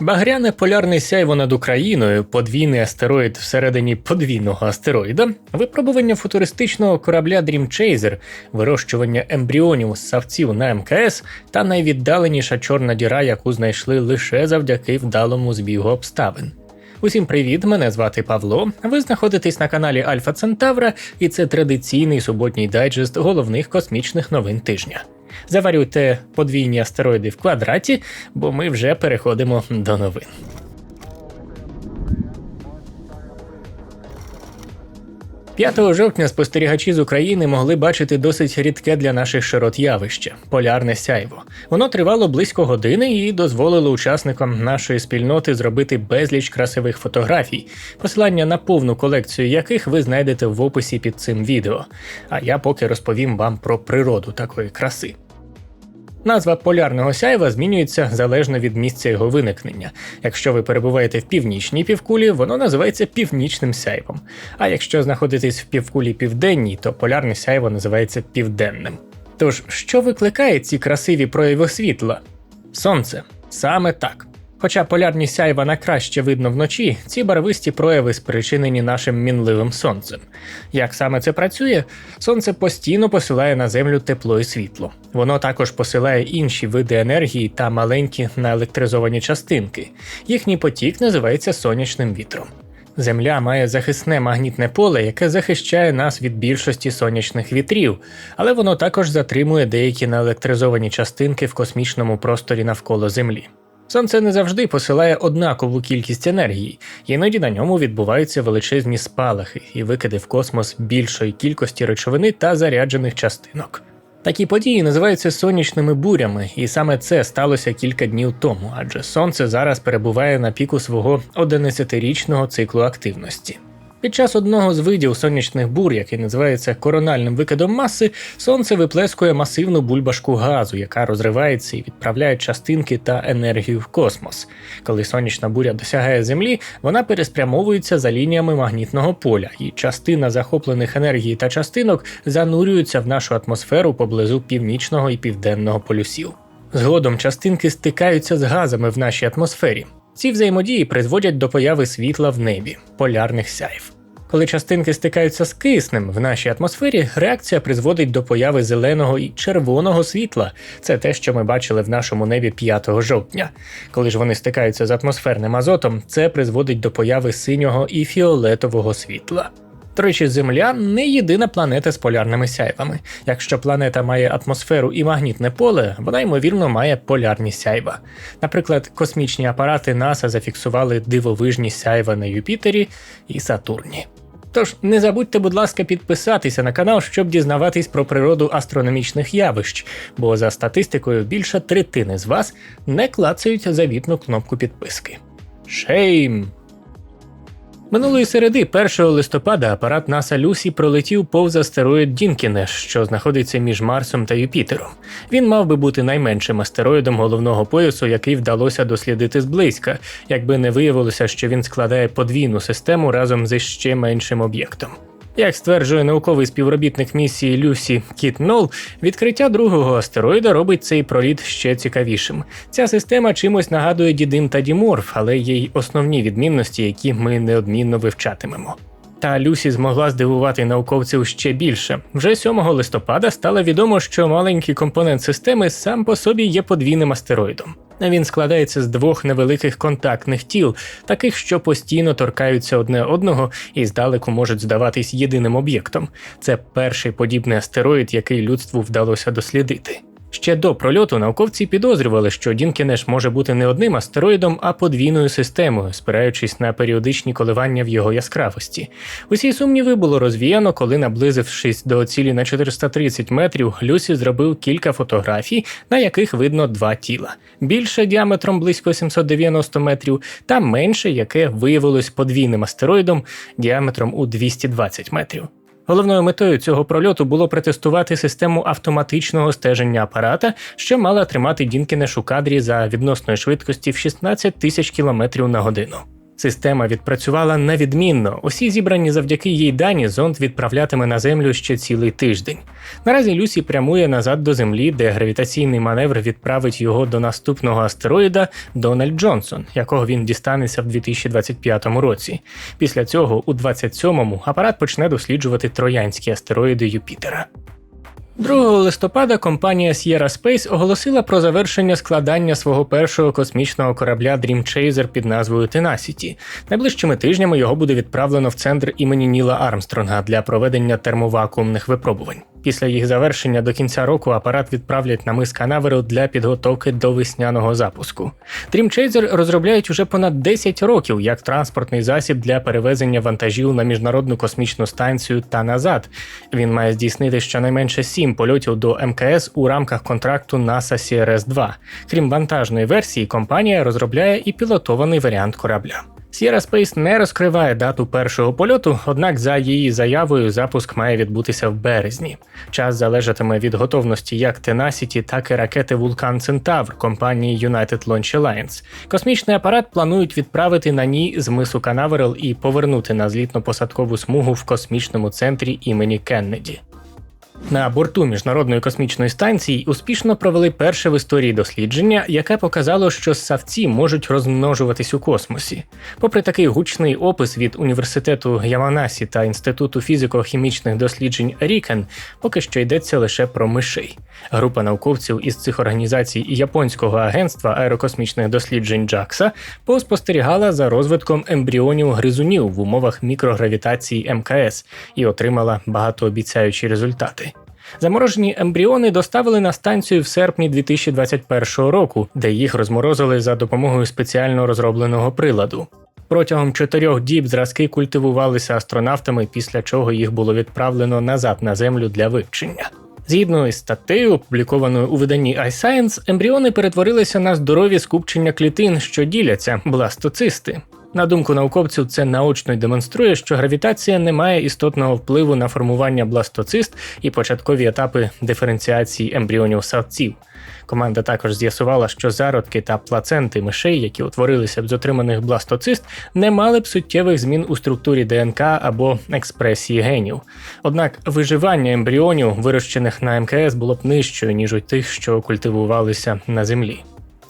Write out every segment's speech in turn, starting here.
Багряне полярне сяйво над Україною, подвійний астероїд всередині подвійного астероїда, випробування футуристичного корабля Dream Chaser, вирощування ембріонів з савців на МКС та найвіддаленіша чорна діра, яку знайшли лише завдяки вдалому збігу обставин. Усім привіт! Мене звати Павло. Ви знаходитесь на каналі Альфа Центавра, і це традиційний суботній дайджест головних космічних новин тижня. Заварюйте подвійні астероїди в квадраті, бо ми вже переходимо до новин. П'ятого жовтня спостерігачі з України могли бачити досить рідке для наших широт явище полярне сяйво. Воно тривало близько години і дозволило учасникам нашої спільноти зробити безліч красивих фотографій, посилання на повну колекцію яких ви знайдете в описі під цим відео. А я поки розповім вам про природу такої краси. Назва полярного сяйва змінюється залежно від місця його виникнення. Якщо ви перебуваєте в північній півкулі, воно називається північним сяйвом. А якщо знаходитесь в півкулі південній, то полярне сяйво називається південним. Тож, що викликає ці красиві прояви світла? Сонце. Саме так. Хоча полярні сяйва на краще видно вночі, ці барвисті прояви спричинені нашим мінливим сонцем. Як саме це працює? Сонце постійно посилає на землю тепло і світло. Воно також посилає інші види енергії та маленькі наелектризовані частинки. Їхній потік називається сонячним вітром. Земля має захисне магнітне поле, яке захищає нас від більшості сонячних вітрів, але воно також затримує деякі наелектризовані частинки в космічному просторі навколо Землі. Сонце не завжди посилає однакову кількість енергії, іноді на ньому відбуваються величезні спалахи і викиди в космос більшої кількості речовини та заряджених частинок. Такі події називаються сонячними бурями, і саме це сталося кілька днів тому, адже сонце зараз перебуває на піку свого 11-річного циклу активності. Під час одного з видів сонячних бур, який називається корональним викидом маси, сонце виплескує масивну бульбашку газу, яка розривається і відправляє частинки та енергію в космос. Коли сонячна буря досягає Землі, вона переспрямовується за лініями магнітного поля, і частина захоплених енергії та частинок занурюються в нашу атмосферу поблизу північного і південного полюсів. Згодом частинки стикаються з газами в нашій атмосфері. Ці взаємодії призводять до появи світла в небі, полярних сяйв. Коли частинки стикаються з киснем в нашій атмосфері, реакція призводить до появи зеленого і червоного світла. Це те, що ми бачили в нашому небі 5 жовтня. Коли ж вони стикаються з атмосферним азотом, це призводить до появи синього і фіолетового світла. До речі, Земля не єдина планета з полярними сяйвами. Якщо планета має атмосферу і магнітне поле, вона ймовірно має полярні сяйва. Наприклад, космічні апарати НАСА зафіксували дивовижні сяйва на Юпітері і Сатурні. Тож не забудьте, будь ласка, підписатися на канал, щоб дізнаватись про природу астрономічних явищ, бо за статистикою більше третини з вас не клацають завітну кнопку підписки. Шейм! Минулої середи, 1 листопада, апарат НАСА Люсі пролетів повз астероїд Дінкінеш, що знаходиться між Марсом та Юпітером. Він мав би бути найменшим астероїдом головного поясу, який вдалося дослідити зблизька, якби не виявилося, що він складає подвійну систему разом з ще меншим об'єктом. Як стверджує науковий співробітник місії Люсі Кіт Нол, відкриття другого астероїда робить цей проліт ще цікавішим. Ця система чимось нагадує Дідим та Діморф, але є й основні відмінності, які ми неодмінно вивчатимемо. Та Люсі змогла здивувати науковців ще більше. Вже 7 листопада стало відомо, що маленький компонент системи сам по собі є подвійним астероїдом. Він складається з двох невеликих контактних тіл, таких, що постійно торкаються одне одного і здалеку можуть здаватись єдиним об'єктом. Це перший подібний астероїд, який людству вдалося дослідити. Ще до прольоту науковці підозрювали, що Дінкінеш може бути не одним астероїдом, а подвійною системою, спираючись на періодичні коливання в його яскравості. Усі сумніви було розвіяно, коли, наблизившись до цілі на 430 метрів, Люсі зробив кілька фотографій, на яких видно два тіла: більше діаметром близько 790 метрів, та менше, яке виявилось подвійним астероїдом діаметром у 220 метрів. Головною метою цього прольоту було протестувати систему автоматичного стеження апарата, що мала тримати Дінкінеш у кадрі за відносної швидкості в 16 тисяч кілометрів на годину. Система відпрацювала невідмінно. Усі зібрані завдяки їй дані зонд відправлятиме на землю ще цілий тиждень. Наразі Люсі прямує назад до землі, де гравітаційний маневр відправить його до наступного астероїда Дональд Джонсон, якого він дістанеться в 2025 році. Після цього, у 27-му, апарат почне досліджувати троянські астероїди Юпітера. 2 листопада компанія Sierra Space оголосила про завершення складання свого першого космічного корабля Dream Chaser під назвою Tenacity. Найближчими тижнями його буде відправлено в центр імені Ніла Армстронга для проведення термовакуумних випробувань. Після їх завершення до кінця року апарат відправлять на мис Канаверал для підготовки до весняного запуску. Dream Chaser розробляють уже понад 10 років як транспортний засіб для перевезення вантажів на міжнародну космічну станцію та назад. Він має здійснити щонайменше 7 польотів до МКС у рамках контракту NASA CRS-2. Крім вантажної версії, компанія розробляє і пілотований варіант корабля. Sierra Space не розкриває дату першого польоту, однак за її заявою запуск має відбутися в березні. Час залежатиме від готовності як Tenacity, так і ракети Vulcan Centaur компанії United Launch Alliance. Космічний апарат планують відправити на ній з мису Канаверал і повернути на злітно-посадкову смугу в космічному центрі імені Кеннеді. На борту міжнародної космічної станції успішно провели перше в історії дослідження, яке показало, що ссавці можуть розмножуватись у космосі. Попри такий гучний опис від університету Яманасі та інституту фізико-хімічних досліджень Рікен, поки що йдеться лише про мишей. Група науковців із цих організацій і японського агентства аерокосмічних досліджень JAXA поспостерігала за розвитком ембріонів гризунів в умовах мікрогравітації МКС і отримала багатообіцяючі результати. Заморожені ембріони доставили на станцію в серпні 2021 року, де їх розморозили за допомогою спеціально розробленого приладу. Протягом чотирьох діб зразки культивувалися астронавтами, після чого їх було відправлено назад на землю для вивчення. Згідно із статтею, опублікованою у виданні iScience, ембріони перетворилися на здорові скупчення клітин, що діляться бластоцисти. На думку науковців, це наочно й демонструє, що гравітація не має істотного впливу на формування бластоцист і початкові етапи диференціації ембріонів савців. Команда також з'ясувала, що зародки та плаценти мишей, які утворилися б з отриманих бластоцист, не мали б суттєвих змін у структурі ДНК або експресії генів. Однак виживання ембріонів, вирощених на МКС, було б нижчою, ніж у тих, що культивувалися на землі.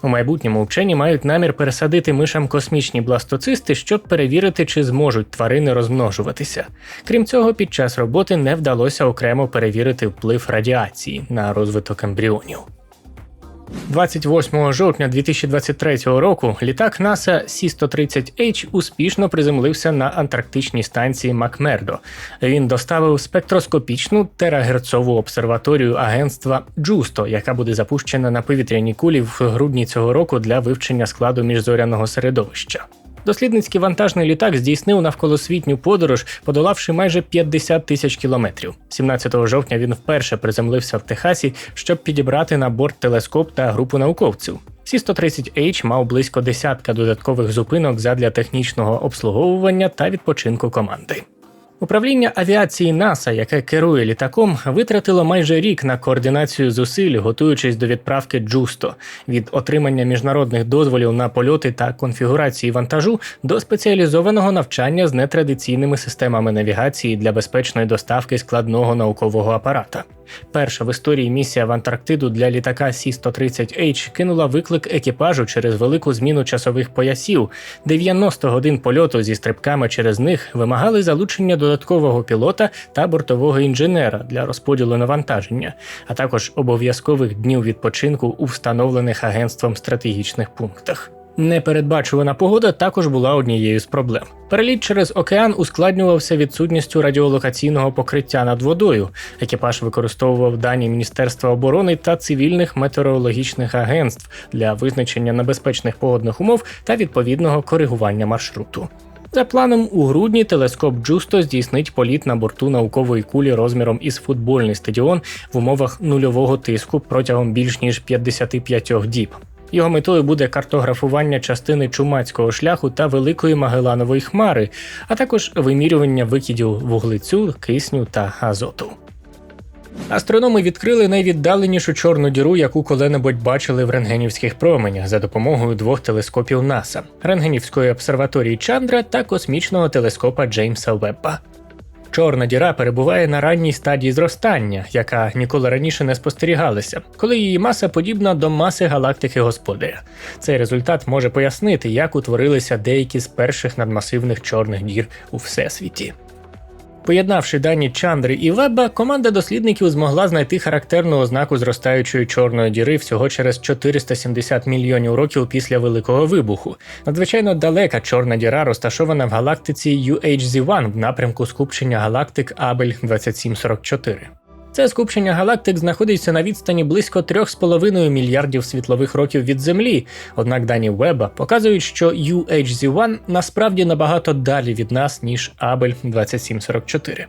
У майбутньому вчені мають намір пересадити мишам космічні бластоцисти, щоб перевірити, чи зможуть тварини розмножуватися. Крім цього, під час роботи не вдалося окремо перевірити вплив радіації на розвиток ембріонів. 28 жовтня 2023 року літак NASA C-130H успішно приземлився на антарктичній станції Макмердо. Він доставив спектроскопічну терагерцову обсерваторію агентства Джусто, яка буде запущена на повітряній кулі в грудні цього року для вивчення складу міжзоряного середовища. Дослідницький вантажний літак здійснив навколосвітню подорож, подолавши майже 50 тисяч кілометрів. 17 жовтня він вперше приземлився в Техасі, щоб підібрати на борт телескоп та групу науковців. Сі-130H мав близько десятка додаткових зупинок задля технічного обслуговування та відпочинку команди. Управління авіації НАСА, яке керує літаком, витратило майже рік на координацію зусиль, готуючись до відправки Джусто від отримання міжнародних дозволів на польоти та конфігурації вантажу до спеціалізованого навчання з нетрадиційними системами навігації для безпечної доставки складного наукового апарата. Перша в історії місія в Антарктиду для літака Сі-130H кинула виклик екіпажу через велику зміну часових поясів. 90 годин польоту зі стрибками через них вимагали залучення додаткового пілота та бортового інженера для розподілу навантаження, а також обов'язкових днів відпочинку у встановлених агентством стратегічних пунктах. Непередбачувана погода також була однією з проблем. Переліт через океан ускладнювався відсутністю радіолокаційного покриття над водою. Екіпаж використовував дані Міністерства оборони та цивільних метеорологічних агентств для визначення небезпечних погодних умов та відповідного коригування маршруту. За планом, у грудні телескоп Джусто здійснить політ на борту наукової кулі розміром із футбольний стадіон в умовах нульового тиску протягом більш ніж 55 діб. Його метою буде картографування частини чумацького шляху та Великої Магеланової хмари, а також вимірювання викидів вуглецю, кисню та азоту. Астрономи відкрили найвіддаленішу чорну діру, яку коли-небудь бачили в рентгенівських променях за допомогою двох телескопів НАСА Рентгенівської обсерваторії Чандра та космічного телескопа Джеймса Вебба. Чорна діра перебуває на ранній стадії зростання, яка ніколи раніше не спостерігалася, коли її маса подібна до маси галактики господаря. Цей результат може пояснити, як утворилися деякі з перших надмасивних чорних дір у всесвіті. Поєднавши дані Чандри і Веба, команда дослідників змогла знайти характерну ознаку зростаючої чорної діри всього через 470 мільйонів років після Великого вибуху. Надзвичайно далека чорна діра розташована в галактиці UHZ-1 в напрямку скупчення галактик Абель 2744. Це скупчення галактик знаходиться на відстані близько 3,5 мільярдів світлових років від Землі. Однак дані Веба показують, що UHZ-1 насправді набагато далі від нас, ніж Абель 2744.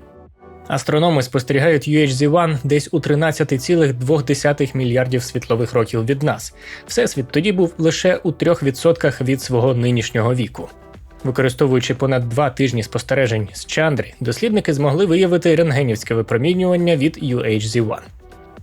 Астрономи спостерігають UHZ-1 десь у 13,2 мільярдів світлових років від нас. Всесвіт тоді був лише у 3% від свого нинішнього віку. Використовуючи понад два тижні спостережень з Чандри, дослідники змогли виявити рентгенівське випромінювання від UHZ-1.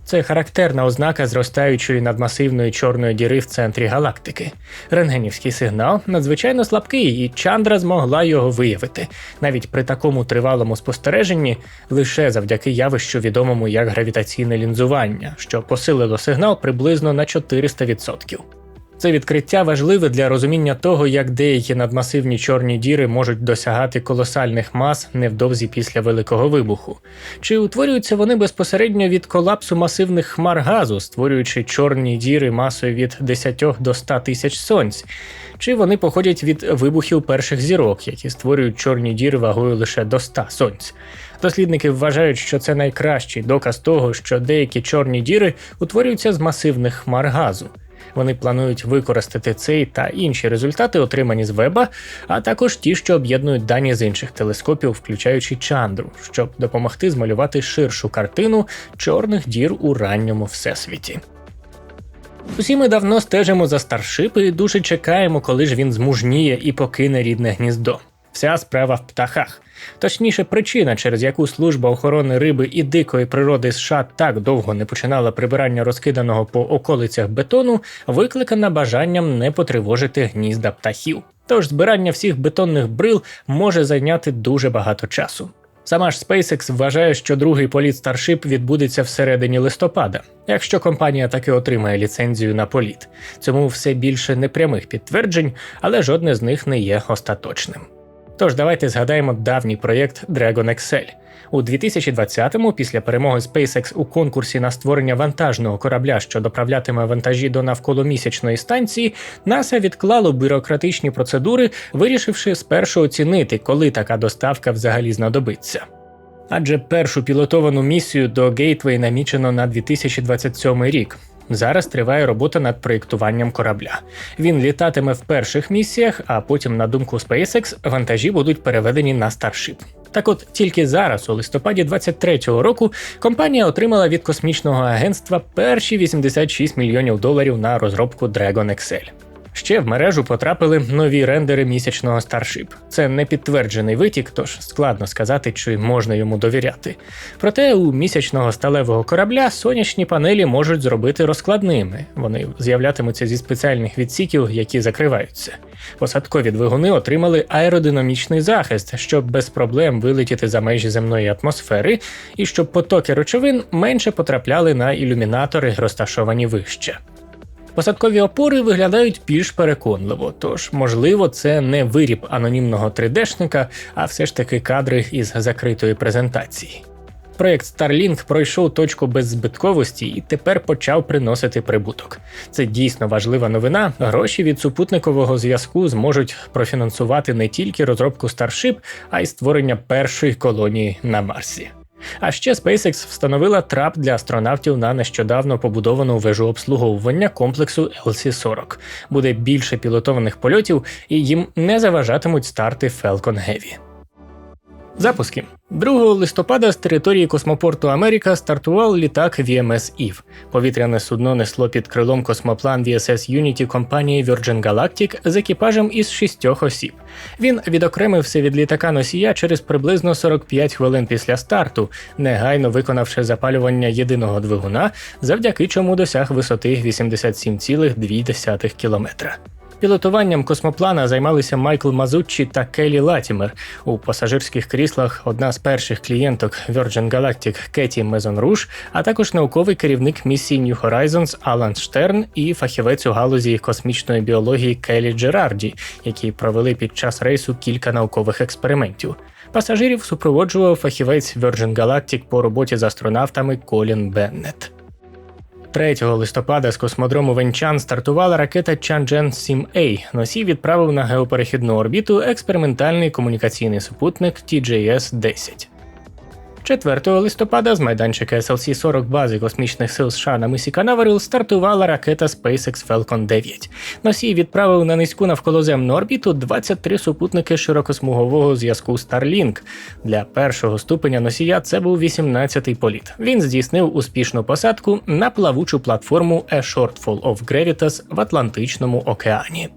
Це характерна ознака зростаючої надмасивної чорної діри в центрі галактики. Рентгенівський сигнал надзвичайно слабкий, і Чандра змогла його виявити, навіть при такому тривалому спостереженні, лише завдяки явищу відомому як гравітаційне лінзування, що посилило сигнал приблизно на 400%. Це відкриття важливе для розуміння того, як деякі надмасивні чорні діри можуть досягати колосальних мас невдовзі після великого вибуху. Чи утворюються вони безпосередньо від колапсу масивних хмар газу, створюючи чорні діри масою від 10 до 100 тисяч сонць, чи вони походять від вибухів перших зірок, які створюють чорні діри вагою лише до 100 сонць. Дослідники вважають, що це найкращий доказ того, що деякі чорні діри утворюються з масивних хмар газу. Вони планують використати цей та інші результати, отримані з веба, а також ті, що об'єднують дані з інших телескопів, включаючи чандру, щоб допомогти змалювати ширшу картину чорних дір у ранньому всесвіті. Усі ми давно стежимо за старшип і дуже чекаємо, коли ж він змужніє і покине рідне гніздо. Вся справа в птахах. Точніше, причина, через яку служба охорони риби і дикої природи США так довго не починала прибирання розкиданого по околицях бетону, викликана бажанням не потривожити гнізда птахів. Тож збирання всіх бетонних брил може зайняти дуже багато часу. Сама ж SpaceX вважає, що другий політ Starship відбудеться всередині листопада, якщо компанія таки отримає ліцензію на політ. Цьому все більше непрямих підтверджень, але жодне з них не є остаточним. Тож давайте згадаємо давній проєкт Dragon XL. У 2020-му, після перемоги SpaceX у конкурсі на створення вантажного корабля, що доправлятиме вантажі до навколомісячної станції, НАСА відклало бюрократичні процедури, вирішивши спершу оцінити, коли така доставка взагалі знадобиться. Адже першу пілотовану місію до Gateway намічено на 2027 рік. Зараз триває робота над проєктуванням корабля. Він літатиме в перших місіях, а потім, на думку SpaceX, вантажі будуть переведені на Starship. Так от тільки зараз, у листопаді 23-го року, компанія отримала від космічного агентства перші 86 мільйонів доларів на розробку Dragon XL. Ще в мережу потрапили нові рендери місячного Starship. Це не підтверджений витік, тож складно сказати, чи можна йому довіряти. Проте у місячного сталевого корабля сонячні панелі можуть зробити розкладними. Вони з'являтимуться зі спеціальних відсіків, які закриваються. Посадкові двигуни отримали аеродинамічний захист, щоб без проблем вилетіти за межі земної атмосфери, і щоб потоки речовин менше потрапляли на ілюмінатори, розташовані вище. Посадкові опори виглядають більш переконливо, тож, можливо, це не виріб анонімного 3D-шника, а все ж таки кадри із закритої презентації. Проєкт Starlink пройшов точку беззбитковості і тепер почав приносити прибуток. Це дійсно важлива новина. Гроші від супутникового зв'язку зможуть профінансувати не тільки розробку Starship, а й створення першої колонії на Марсі. А ще SpaceX встановила трап для астронавтів на нещодавно побудовану вежу обслуговування комплексу LC-40. Буде більше пілотованих польотів, і їм не заважатимуть старти Falcon Heavy. Запуски 2 листопада з території космопорту Америка стартував літак VMS Eve. Повітряне судно несло під крилом космоплан VSS Unity компанії Virgin Galactic з екіпажем із шістьох осіб. Він відокремився від літака носія через приблизно 45 хвилин після старту, негайно виконавши запалювання єдиного двигуна, завдяки чому досяг висоти 87,2 кілометра. Пілотуванням космоплана займалися Майкл Мазуччі та Келі Латімер. У пасажирських кріслах одна з перших клієнток Virgin Galactic Кеті Мезонруш, а також науковий керівник місії New Horizons Алан Штерн і фахівець у галузі космічної біології Келі Джерарді, які провели під час рейсу кілька наукових експериментів. Пасажирів супроводжував фахівець Virgin Galactic по роботі з астронавтами Колін Беннет. 3 листопада з космодрому Венчан стартувала ракета Чанджен 7A. Носій відправив на геоперехідну орбіту експериментальний комунікаційний супутник TJS-10. 4 листопада з майданчика SLC-40 бази космічних сил США на мисі Канаверал стартувала ракета SpaceX Falcon 9. Носій відправив на низьку навколоземну орбіту 23 супутники широкосмугового зв'язку Starlink. Для першого ступеня носія це був 18-й політ. Він здійснив успішну посадку на плавучу платформу A Shortfall of Gravitas в Атлантичному океані.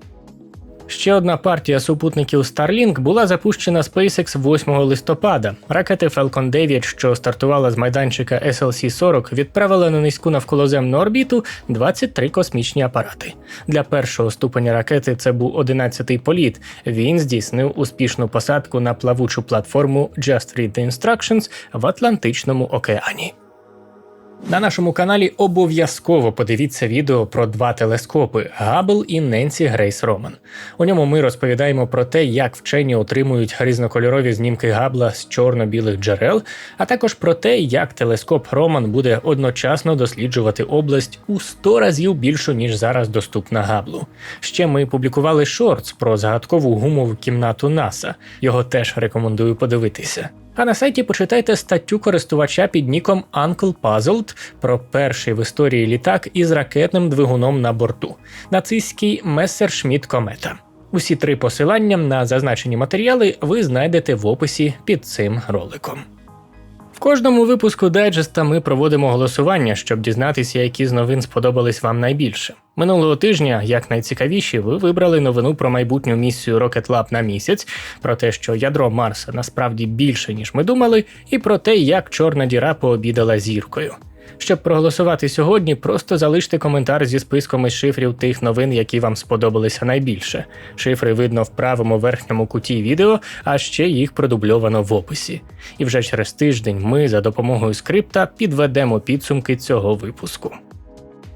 Ще одна партія супутників Starlink була запущена SpaceX 8 листопада. Ракети Falcon 9, що стартувала з майданчика SLC-40, відправила на низьку навколоземну орбіту 23 космічні апарати. Для першого ступеня ракети це був 11-й політ. Він здійснив успішну посадку на плавучу платформу Just Read the Instructions в Атлантичному океані. На нашому каналі обов'язково подивіться відео про два телескопи Габл і Ненсі Грейс Роман. У ньому ми розповідаємо про те, як вчені отримують різнокольорові знімки Габла з чорно-білих джерел, а також про те, як телескоп Роман буде одночасно досліджувати область у 100 разів більшу, ніж зараз доступна Габлу. Ще ми публікували шортс про загадкову гумову кімнату НАСА. Його теж рекомендую подивитися. А на сайті почитайте статтю користувача під ніком Uncle Puzzled про перший в історії літак із ракетним двигуном на борту нацистський Messerschmitt Комета. Усі три посилання на зазначені матеріали ви знайдете в описі під цим роликом. Кожному випуску дайджеста ми проводимо голосування, щоб дізнатися, які з новин сподобались вам найбільше. Минулого тижня, як найцікавіші, ви вибрали новину про майбутню місію Rocket Lab на місяць, про те, що ядро Марса насправді більше, ніж ми думали, і про те, як чорна діра пообідала зіркою. Щоб проголосувати сьогодні, просто залиште коментар зі списком із шифрів тих новин, які вам сподобалися найбільше. Шифри видно в правому верхньому куті відео, а ще їх продубльовано в описі. І вже через тиждень ми за допомогою скрипта підведемо підсумки цього випуску.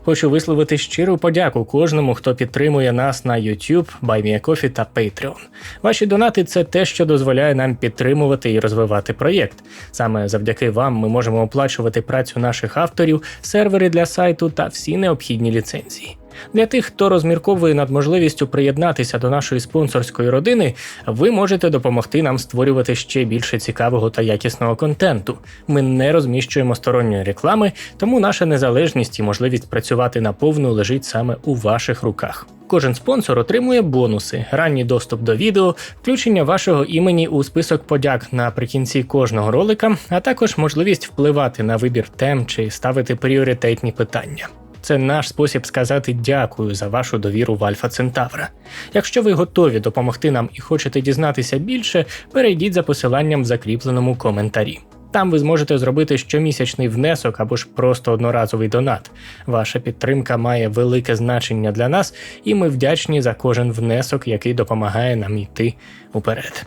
Хочу висловити щиру подяку кожному, хто підтримує нас на YouTube, BuyMeACoffee та Patreon. Ваші донати це те, що дозволяє нам підтримувати і розвивати проєкт. Саме завдяки вам ми можемо оплачувати працю наших авторів, сервери для сайту та всі необхідні ліцензії. Для тих, хто розмірковує над можливістю приєднатися до нашої спонсорської родини, ви можете допомогти нам створювати ще більше цікавого та якісного контенту. Ми не розміщуємо сторонньої реклами, тому наша незалежність і можливість працювати наповну лежить саме у ваших руках. Кожен спонсор отримує бонуси, ранній доступ до відео, включення вашого імені у список подяк наприкінці кожного ролика, а також можливість впливати на вибір тем чи ставити пріоритетні питання. Це наш спосіб сказати дякую за вашу довіру в Альфа Центавра. Якщо ви готові допомогти нам і хочете дізнатися більше, перейдіть за посиланням в закріпленому коментарі. Там ви зможете зробити щомісячний внесок або ж просто одноразовий донат. Ваша підтримка має велике значення для нас, і ми вдячні за кожен внесок, який допомагає нам йти уперед.